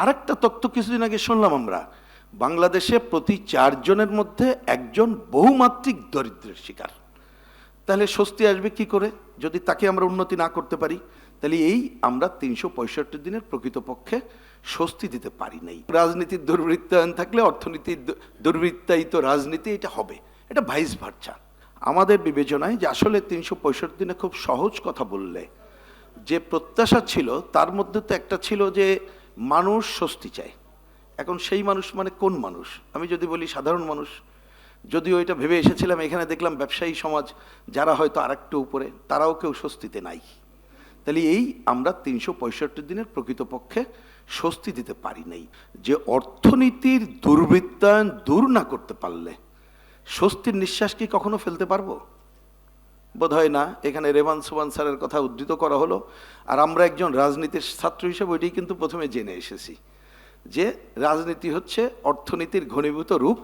আরেকটা তথ্য কিছুদিন আগে শুনলাম আমরা। বাংলাদেশে প্রতি চারজনের মধ্যে একজন বহুমাত্রিক দরিদ্রের শিকার। তাহলে স্বস্তি আসবে কি করে? যদি তাকে আমরা উন্নতি না করতে পারি, তাহলে এই আমরা তিনশো পঁয়ষট্টি দিনের প্রকৃতপক্ষে স্বস্তি দিতে পারি নাই। রাজনীতির দুর্বৃত্তায়ন থাকলে অর্থনীতির দুর্বৃত্তায়িত রাজনীতি এটা হবে। এটা ভাইস ভার্চা আমাদের বিবেচনায় যে আসলে তিনশো পঁয়ষট্টি দিনে খুব সহজ কথা বললে, যে প্রত্যাশা ছিল, তার মধ্যে তো একটা ছিল যে মানুষ স্বস্তি চায়। এখন সেই মানুষ মানে কোন মানুষ? আমি যদি বলি সাধারণ মানুষ, যদিও এটা ভেবে এসেছিলাম, এখানে দেখলাম ব্যবসায়ী সমাজ, যারা হয়তো আরেকটু উপরে, তারাও কেউ স্বস্তিতে নাই। তাহলে এই আমরা তিনশো পঁয়ষট্টি দিনের প্রকৃতপক্ষে স্বস্তি দিতে পারি নাই। যে অর্থনীতির দুর্বৃত্তায়ন দূর না করতে পারলে, স্বস্তির নিঃশ্বাস কি কখনো ফেলতে পারব? বোধহয় না, এখানে রেবান সুবান স্যারের কথা উদ্ধৃত করা হলো। আর আমরা একজন রাজনীতির ছাত্র হিসেবে ওইটাই কিন্তু প্রথমে জেনে এসেছি যে রাজনীতি হচ্ছে অর্থনীতির ঘনীভূত রূপ।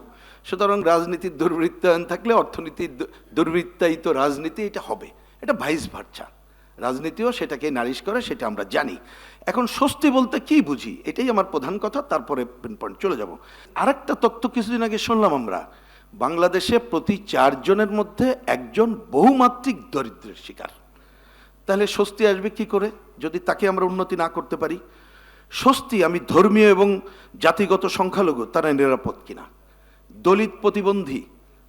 সুতরাং রাজনীতির দুর্বৃত্তায়ন থাকলে অর্থনীতির দুর্বৃত্তায়িত রাজনীতি এটা হবে। এটা ভাইস ভার্চা রাজনীতিও সেটাকে নারিশ করে, সেটা আমরা জানি। এখন স্বস্তি বলতে কি বুঝি? এটাই আমার প্রধান কথা, তারপরে পয়েন্ট চলে যাব। আরেকটা তথ্য কিছুদিন আগে শুনলাম আমরা। বাংলাদেশে প্রতি চারজনের মধ্যে একজন বহুমাত্রিক দরিদ্রের শিকার। তাহলে স্বস্তি আসবে কি করে? যদি তাকে আমরা উন্নতি না করতে পারি, স্বস্তি আমি ধর্মীয় এবং জাতিগত সংখ্যালঘু, তারা নিরাপদ কিনা? দলিত প্রতিবন্ধী,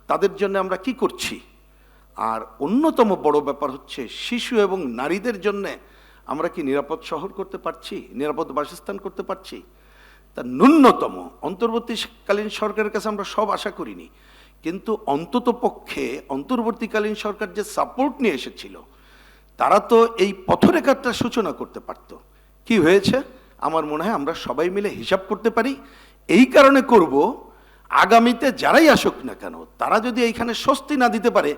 তাদের জন্য আমরা কি করছি? আর অন্যতম বড় ব্যাপার হচ্ছে, শিশু এবং নারীদের জন্যে আমরা কি নিরাপদ শহর করতে পারছি? নিরাপদ বাসস্থান করতে পারছি? তা ন্যূনতম। অন্তর্বর্তীকালীন সরকারের কাছে আমরা সব আশা করিনি। কিন্তু অন্তত পক্ষে অন্তর্বর্তীকালীন সরকার যে সাপোর্ট নিয়ে এসেছিল, তারা তো এই পথরেখাটা সূচনা করতে পারত। কি হয়েছে? আমার মনে হয় আমরা সবাই মিলে হিসাব করতে পারি। এই কারণে করব, আগামীতে যারাই আসুক না কেন, তারা যদি এইখানে স্বস্তি না দিতে পারে,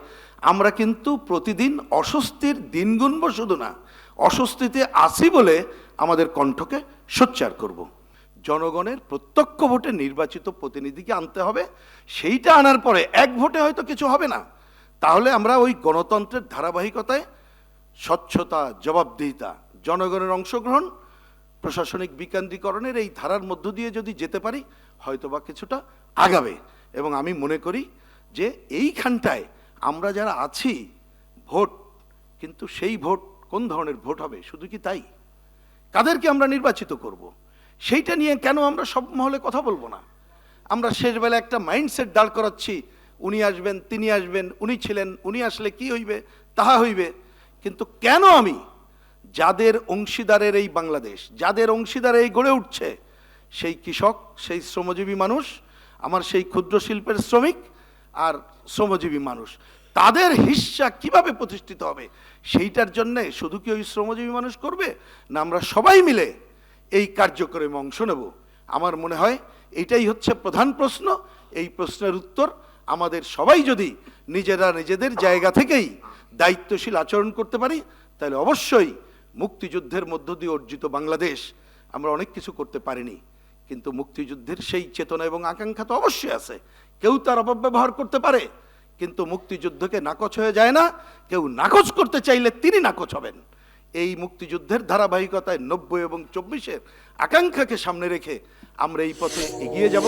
আমরা কিন্তু প্রতিদিন অস্বস্তির দিন গুনব শুধু না, অস্বস্তিতে আসি বলে আমাদের কণ্ঠকে সোচ্চার করব। জনগণের প্রত্যক্ষ ভোটে নির্বাচিত প্রতিনিধিকে আনতে হবে। সেইটা আনার পরে এক ভোটে হয়তো কিছু হবে না। তাহলে আমরা ওই গণতন্ত্রের ধারাবাহিকতায় স্বচ্ছতা, জবাবদিহিতা, জনগণের অংশগ্রহণ, প্রশাসনিক বিকেন্দ্রীকরণের এই ধারার মধ্য দিয়ে যদি যেতে পারি, হয়তোবা কিছুটা আগাবে। এবং আমি মনে করি যে এইখানটায় আমরা যারা আছি, ভোট, কিন্তু সেই ভোট কোন ধরনের ভোট হবে? শুধু কি তাই? কাদেরকে আমরা নির্বাচিত করব? সেইটা নিয়ে কেন আমরা সব মহলে কথা বলব না? আমরা শেষবেলা একটা মাইন্ডসেট দাঁড় করাচ্ছি, উনি আসবেন, তিনি আসবেন, উনি ছিলেন, উনি আসলে কি হইবে, তাহা হইবে। কিন্তু কেন আমি? যাদের অংশীদারের এই বাংলাদেশ, যাদের অংশীদারে এই গড়ে উঠছে, সেই কৃষক, সেই শ্রমজীবী মানুষ, আমার সেই ক্ষুদ্র শিল্পের শ্রমিক আর শ্রমজীবী মানুষ, তাদের হিস্সা কীভাবে প্রতিষ্ঠিত হবে? সেইটার জন্যে শুধু কি ওই শ্রমজীবী মানুষ করবে? না, আমরা সবাই মিলে এই কার্যক্রমে অংশ নেব। আমার মনে হয় এটাই হচ্ছে প্রধান প্রশ্ন। এই প্রশ্নের উত্তর আমাদের সবাই যদি নিজেরা নিজেদের জায়গা থেকেই দায়িত্বশীল আচরণ করতে পারি, তাহলে অবশ্যই মুক্তিযুদ্ধের মধ্য দিয়ে অর্জিত বাংলাদেশ আমরা অনেক কিছু করতে পারিনি। কিন্তু মুক্তিযুদ্ধের সেই চেতনা এবং আকাঙ্ক্ষা তো অবশ্যই আছে। কেউ তার অপব্যবহার করতে পারে, কিন্তু মুক্তিযুদ্ধকে নাকচ হয়ে যায় না। কেউ নাকচ করতে চাইলে তিনি নাকচ হবেন। এই মুক্তিযুদ্ধের ধারাবাহিকতায় নব্বই এবং চব্বিশের আকাঙ্ক্ষাকে সামনে রেখে আমরা এই পথে এগিয়ে যাব।